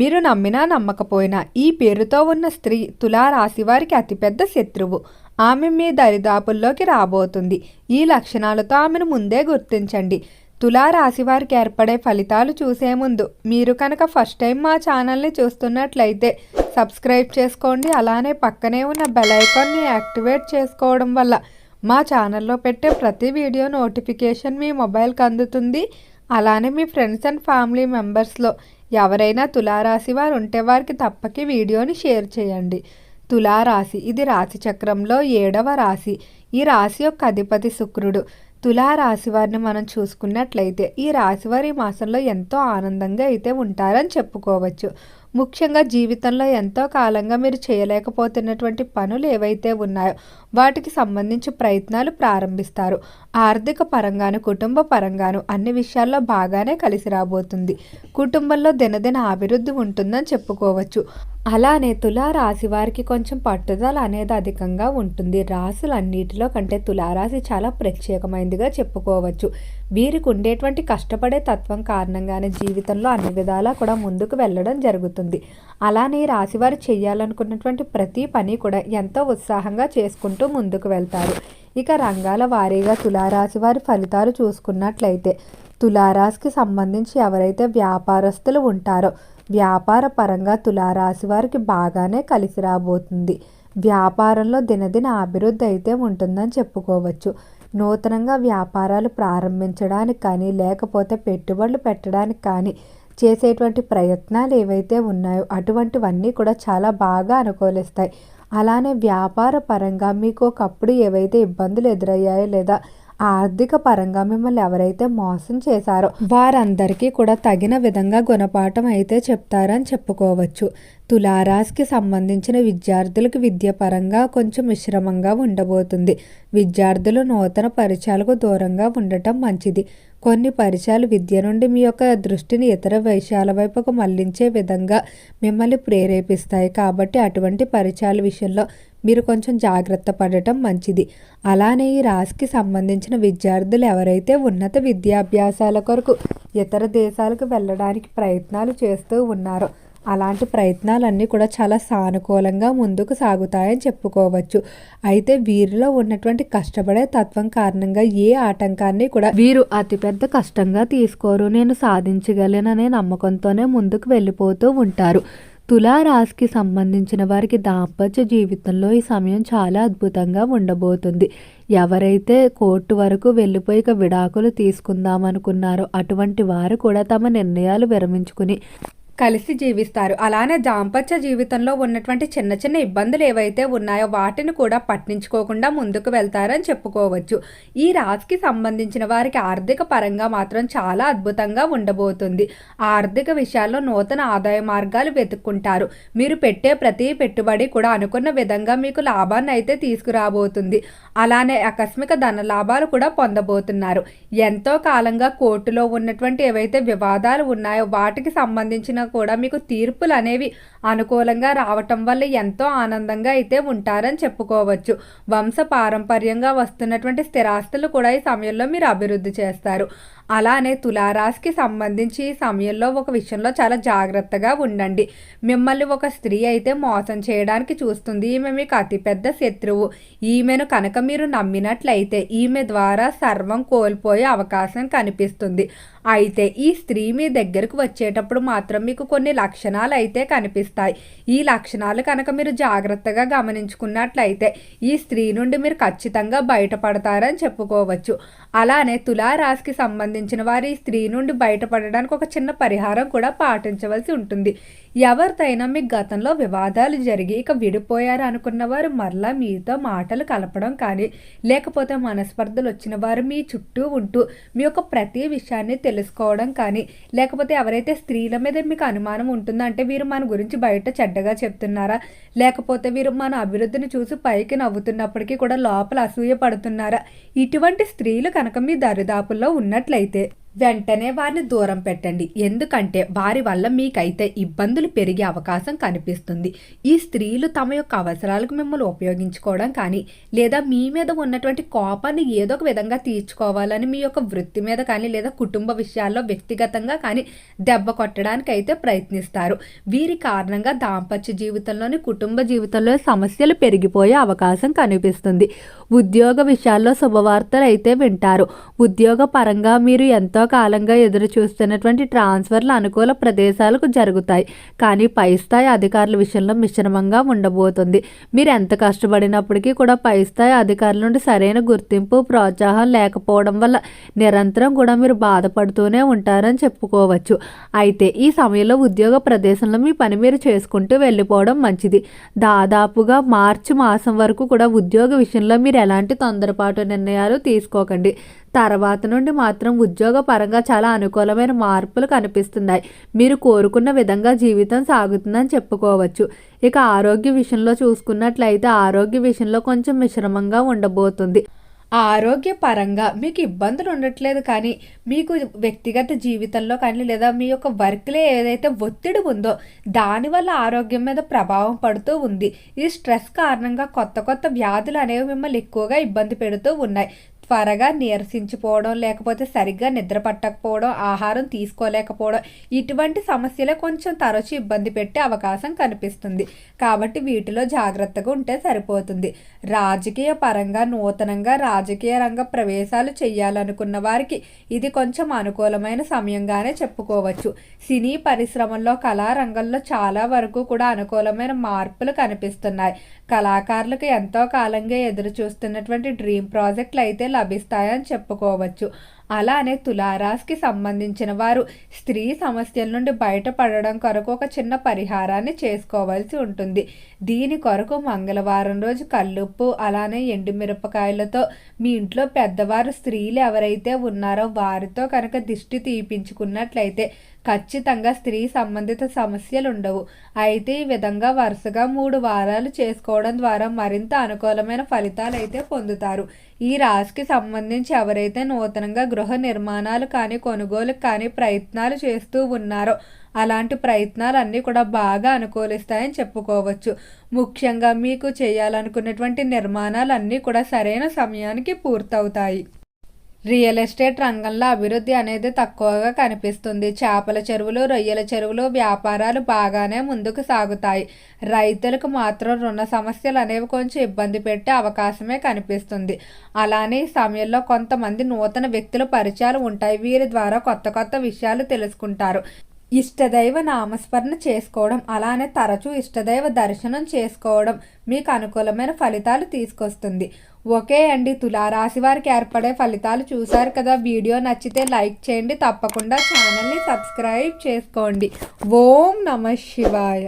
మీరు నమ్మినా నమ్మకపోయినా ఈ పేరుతో ఉన్న స్త్రీ తులారాశివారికి అతిపెద్ద శత్రువు. ఆమె మీ దరిదాపుల్లోకి రాబోతుంది. ఈ లక్షణాలతో ఆమెను ముందే గుర్తించండి. తులారాశి వారికి ఏర్పడే ఫలితాలు చూసే ముందు మీరు కనుక ఫస్ట్ టైం మా ఛానల్ని చూస్తున్నట్లయితే సబ్స్క్రైబ్ చేసుకోండి. అలానే పక్కనే ఉన్న బెల్ ఐకాన్ని యాక్టివేట్ చేసుకోవడం వల్ల మా ఛానల్లో పెట్టే ప్రతి వీడియో నోటిఫికేషన్ మీ మొబైల్కి అందుతుంది. అలానే మీ ఫ్రెండ్స్ అండ్ ఫ్యామిలీ మెంబర్స్లో ఎవరైనా తులారాశి వారు ఉంటే వారికి తప్పకి వీడియోని షేర్ చేయండి. తులారాశి ఇది రాశి చక్రంలో ఏడవ రాశి. ఈ రాశి యొక్క అధిపతి శుక్రుడు. తులారాశి వారిని మనం చూసుకున్నట్లయితే ఈ రాశి వారి మాసంలో ఎంతో ఆనందంగా అయితే ఉంటారని చెప్పుకోవచ్చు. ముఖ్యంగా జీవితంలో ఎంతో కాలంగా మీరు చేయలేకపోతున్నటువంటి పనులు ఏవైతే ఉన్నాయో వాటికి సంబంధించి ప్రయత్నాలు ప్రారంభిస్తారు. ఆర్థిక పరంగాను కుటుంబ పరంగాను అన్ని విషయాల్లో బాగానే కలిసి రాబోతుంది. కుటుంబంలో దినదిన అభివృద్ధి ఉంటుందని చెప్పుకోవచ్చు. అలానే తులారాశి వారికి కొంచెం పట్టుదల అనేది అధికంగా ఉంటుంది. రాసులన్నిటిలో కంటే తులారాశి చాలా ప్రత్యేకమైనదిగా చెప్పుకోవచ్చు. వీరికి ఉండేటువంటి కష్టపడే తత్వం కారణంగానే జీవితంలో అన్ని విధాలా కూడా ముందుకు వెళ్ళడం జరుగుతుంది. అలానే రాశివారు రాశి వారు చేయాలనుకున్నటువంటి ప్రతి పని కూడా ఎంతో ఉత్సాహంగా చేసుకుంటూ ముందుకు వెళ్తారు. ఇక రంగాల వారీగా తులారాశి వారి ఫలితాలు చూసుకున్నట్లయితే తులారాశికి సంబంధించి ఎవరైతే వ్యాపారస్తులు ఉంటారో వ్యాపార పరంగా తులారాశి వారికి బాగానే కలిసి రాబోతుంది. వ్యాపారంలో దినదిన అభివృద్ధి అయితే ఉంటుందని చెప్పుకోవచ్చు. నూతనంగా వ్యాపారాలు ప్రారంభించడానికి కానీ లేకపోతే పెట్టుబడులు పెట్టడానికి కానీ చేసేటువంటి ప్రయత్నాలు ఏవైతే ఉన్నాయో అటువంటివన్నీ కూడా చాలా బాగా అనుకూలిస్తాయి. అలానే వ్యాపార పరంగా మీకు ఒకప్పుడు ఏవైతే ఇబ్బందులు ఎదురయ్యాయో లేదా ఆర్థిక పరంగా మిమ్మల్ని ఎవరైతే మోసం చేశారో వారందరికీ కూడా తగిన విధంగా గుణపాఠం అయితే చెప్తారని చెప్పుకోవచ్చు. తులారాశికి సంబంధించిన విద్యార్థులకు విద్యపరంగా కొంచెం మిశ్రమంగా ఉండబోతుంది. విద్యార్థులు నూతన పరిచయాలకు దూరంగా ఉండటం మంచిది. కొన్ని పరిచయాలు విద్య నుండి మీ యొక్క దృష్టిని ఇతర విషయాల వైపుకు మళ్ళించే విధంగా మిమ్మల్ని ప్రేరేపిస్తాయి. కాబట్టి అటువంటి పరిచయాల విషయంలో మీరు కొంచెం జాగ్రత్త పడటం మంచిది. అలానే ఈ రాశికి సంబంధించిన విద్యార్థులు ఎవరైతే ఉన్నత విద్యాభ్యాసాల కొరకు ఇతర దేశాలకు వెళ్ళడానికి ప్రయత్నాలు చేస్తూ ఉన్నారో అలాంటి ప్రయత్నాలన్నీ కూడా చాలా సానుకూలంగా ముందుకు సాగుతాయని చెప్పుకోవచ్చు. అయితే వీరిలో ఉన్నటువంటి కష్టపడే తత్వం కారణంగా ఏ ఆటంకాన్ని కూడా వీరు అతిపెద్ద కష్టంగా తీసుకోరు. నేను సాధించగలననే నమ్మకంతోనే ముందుకు వెళ్ళిపోతూ ఉంటారు. తులారాశికి సంబంధించిన వారికి దాంపత్య జీవితంలో ఈ సమయం చాలా అద్భుతంగా ఉండబోతుంది. ఎవరైతే కోర్టు వరకు వెళ్ళిపోయి ఇక విడాకులు తీసుకుందాం అనుకున్నారో అటువంటి వారు కూడా తమ నిర్ణయాలు విరమించుకుని కలిసి జీవిస్తారు. అలానే దాంపత్య జీవితంలో ఉన్నటువంటి చిన్న చిన్న ఇబ్బందులు ఏవైతే ఉన్నాయో వాటిని కూడా పట్టించుకోకుండా ముందుకు వెళ్తారని చెప్పుకోవచ్చు. ఈ రాశికి సంబంధించిన వారికి ఆర్థిక పరంగా మాత్రం చాలా అద్భుతంగా ఉండబోతుంది. ఆర్థిక విషయాల్లో నూతన ఆదాయ మార్గాలు వెతుక్కుంటారు. మీరు పెట్టే ప్రతి పెట్టుబడి కూడా అనుకున్న విధంగా మీకు లాభాన్ని అయితే తీసుకురాబోతుంది. అలానే ఆకస్మిక ధన లాభాలు కూడా పొందబోతున్నారు. ఎంతో కాలంగా కోర్టులో ఉన్నటువంటి ఏవైతే వివాదాలు ఉన్నాయో వాటికి సంబంధించిన కూడా మీకు తీర్పులు అనేవి అనుకూలంగా రావటం వల్ల ఎంతో ఆనందంగా అయితే ఉంటారని చెప్పుకోవచ్చు. వంశ పారంపర్యంగా వస్తున్నటువంటి స్థిరాస్తులు కూడా ఈ సమయంలో మీరు అభివృద్ధి చేస్తారు. అలానే తులారాశికి సంబంధించి ఈ సమయంలో ఒక విషయంలో చాలా జాగ్రత్తగా ఉండండి. మిమ్మల్ని ఒక స్త్రీ అయితే మోసం చేయడానికి చూస్తుంది. ఈమె మీకు అతిపెద్ద శత్రువు. ఈమెను కనుక మీరు నమ్మినట్లయితే ఈమె ద్వారా సర్వం కోల్పోయే అవకాశం కనిపిస్తుంది. అయితే ఈ స్త్రీ మీ దగ్గరకు వచ్చేటప్పుడు మాత్రం మీకు కొన్ని లక్షణాలు అయితే కనిపిస్తాయి. ఈ లక్షణాలు కనుక మీరు జాగ్రత్తగా గమనించుకున్నట్లయితే ఈ స్త్రీ నుండి మీరు ఖచ్చితంగా బయటపడతారని చెప్పుకోవచ్చు. అలానే తులారాశికి సంబంధించి సంబంధించిన వారి స్త్రీ నుండి బయటపడడానికి ఒక చిన్న పరిహారం కూడా పాటించవలసి ఉంటుంది. ఎవరితైనా మీ గతంలో వివాదాలు జరిగి ఇక విడిపోయారు అనుకున్న వారు మరలా మీతో మాటలు కలపడం కానీ లేకపోతే మనస్పర్ధలు వచ్చిన వారు మీ చుట్టూ ఉంటూ మీ యొక్క ప్రతి విషయాన్ని తెలుసుకోవడం కానీ లేకపోతే ఎవరైతే స్త్రీల మీద మీకు అనుమానం ఉంటుందో అంటే వీరు మన గురించి బయట చెడ్డగా చెప్తున్నారా? లేకపోతే వీరు మన అభివృద్ధిని చూసి పైకి నవ్వుతున్నప్పటికీ కూడా లోపల అసూయ పడుతున్నారా? ఇటువంటి స్త్రీలు కనుక మీ దరిదాపుల్లో ఉన్నట్లయితే వెంటనే వారిని దూరం పెట్టండి. ఎందుకంటే వారి వల్ల మీకైతే ఇబ్బందులు పెరిగే అవకాశం కనిపిస్తుంది. ఈ స్త్రీలు తమ యొక్క అవసరాలకు మిమ్మల్ని ఉపయోగించుకోవడం కానీ లేదా మీ మీద ఉన్నటువంటి కోపాన్ని ఏదో ఒక విధంగా తీర్చుకోవాలని మీ యొక్క వృత్తి మీద కానీ లేదా కుటుంబ విషయాల్లో వ్యక్తిగతంగా కానీ దెబ్బ కొట్టడానికి అయితే ప్రయత్నిస్తారు. వీరి కారణంగా దాంపత్య జీవితంలోని కుటుంబ జీవితంలో సమస్యలు పెరిగిపోయే అవకాశం కనిపిస్తుంది. ఉద్యోగ విషయాల్లో శుభవార్తలు అయితే వింటారు. ఉద్యోగ పరంగా మీరు ఎంతో కాలంగా ఎదురు చూస్తున్నటువంటి ట్రాన్స్ఫర్లు అనుకూల ప్రదేశాలకు జరుగుతాయి. కానీ పై స్థాయి అధికారుల విషయంలో మిశ్రమంగా ఉండబోతుంది. మీరు ఎంత కష్టపడినప్పటికీ కూడా పై స్థాయి అధికారుల నుండి సరైన గుర్తింపు ప్రోత్సాహం లేకపోవడం వల్ల నిరంతరం కూడా మీరు బాధపడుతూనే ఉంటారని చెప్పుకోవచ్చు. అయితే ఈ సమయంలో ఉద్యోగ ప్రదేశంలో మీ పని మీరు చేసుకుంటూ వెళ్ళిపోవడం మంచిది. దాదాపుగా మార్చి మాసం వరకు కూడా ఉద్యోగ విషయంలో మీరు ఎలాంటి తొందరపాటు నిర్ణయాలు తీసుకోకండి. తర్వాత నుండి మాత్రం ఉద్యోగ పరంగా చాలా అనుకూలమైన మార్పులు కనిపిస్తున్నాయి. మీరు కోరుకున్న విధంగా జీవితం సాగుతుందని చెప్పుకోవచ్చు. ఇక ఆరోగ్య విషయంలో చూసుకున్నట్లయితే ఆరోగ్య విషయంలో కొంచెం మిశ్రమంగా ఉండబోతుంది. ఆరోగ్యపరంగా మీకు ఇబ్బందులు ఉండట్లేదు కానీ మీకు వ్యక్తిగత జీవితంలో కానీ లేదా మీ యొక్క వర్క్లో ఏదైతే ఒత్తిడి ఉందో దానివల్ల ఆరోగ్యం మీద ప్రభావం పడుతూ ఉంది. ఈ స్ట్రెస్ కారణంగా కొత్త కొత్త వ్యాధులు అనేవి మిమ్మల్ని ఎక్కువగా ఇబ్బంది పెడుతూ ఉన్నాయి. త్వరగా నీరసించిపోవడం లేకపోతే సరిగ్గా నిద్ర పట్టకపోవడం ఆహారం తీసుకోలేకపోవడం ఇటువంటి సమస్యలే కొంచెం తరచు ఇబ్బంది పెట్టే అవకాశం కనిపిస్తుంది. కాబట్టి వీటిలో జాగ్రత్తగా ఉంటే సరిపోతుంది. రాజకీయ పరంగా నూతనంగా రాజకీయ రంగ ప్రవేశాలు చేయాలనుకున్న వారికి ఇది కొంచెం అనుకూలమైన సమయంగానే చెప్పుకోవచ్చు. సినీ పరిశ్రమల్లో కళారంగంలో చాలా వరకు కూడా అనుకూలమైన మార్పులు కనిపిస్తున్నాయి. కళాకారులకు ఎంతో కాలంగా ఎదురు చూస్తున్నటువంటి డ్రీమ్ ప్రాజెక్టులు అయితే లభిస్తాయని చెప్పుకోవచ్చు. అలానే తులారాశికి సంబంధించిన వారు స్త్రీ సమస్యల నుండి బయటపడడం కొరకు ఒక చిన్న పరిహారాన్ని చేసుకోవాల్సి ఉంటుంది. దీని కొరకు మంగళవారం రోజు కల్లుప్పు అలానే ఎండుమిరపకాయలతో మీ ఇంట్లో పెద్దవారు స్త్రీలు ఎవరైతే ఉన్నారో వారితో కనుక దిష్టి తీపించుకున్నట్లయితే ఖచ్చితంగా స్త్రీ సంబంధిత సమస్యలు ఉండవు. అయితే ఈ విధంగా వరుసగా మూడు వారాలు చేసుకోవడం ద్వారా మరింత అనుకూలమైన ఫలితాలు అయితే పొందుతారు. ఈ రాశికి సంబంధించి ఎవరైతే నూతనంగా గృహ గృహ నిర్మాణాలు కానీ కొనుగోలు కానీ ప్రయత్నాలు చేస్తూ ఉన్నారో. అలాంటి ప్రయత్నాలన్నీ కూడా బాగా అనుకూలిస్తాయని చెప్పుకోవచ్చు. ముఖ్యంగా మీకు చేయాలనుకున్నటువంటి నిర్మాణాలన్నీ కూడా సరైన సమయానికి పూర్తవుతాయి. రియల్ ఎస్టేట్ రంగంలో అభివృద్ధి అనేది తక్కువగా కనిపిస్తుంది. చేపల చెరువులు రొయ్యల చెరువులు వ్యాపారాలు బాగానే ముందుకు సాగుతాయి. రైతులకు మాత్రం రుణ సమస్యలు అనేవి కొంచెం ఇబ్బంది పెట్టే అవకాశమే కనిపిస్తుంది. అలానే ఈ సమయంలో కొంతమంది నూతన వ్యక్తుల పరిచయాలు ఉంటాయి. వీరి ద్వారా కొత్త కొత్త విషయాలు తెలుసుకుంటారు. ఇష్టదైవ నామస్మరణ చేసుకోవడం అలానే తరచూ ఇష్టదైవ దర్శనం చేసుకోవడం మీకు అనుకూలమైన ఫలితాలు తీసుకొస్తుంది. ఓకే అండి తులారాశి వారికి ఏర్పడే ఫలితాలు చూశారు కదా. వీడియో నచ్చితే లైక్ చేయండి తప్పకుండా ఛానల్ని సబ్స్క్రైబ్ చేసుకోండి. ఓం నమ శివాయ.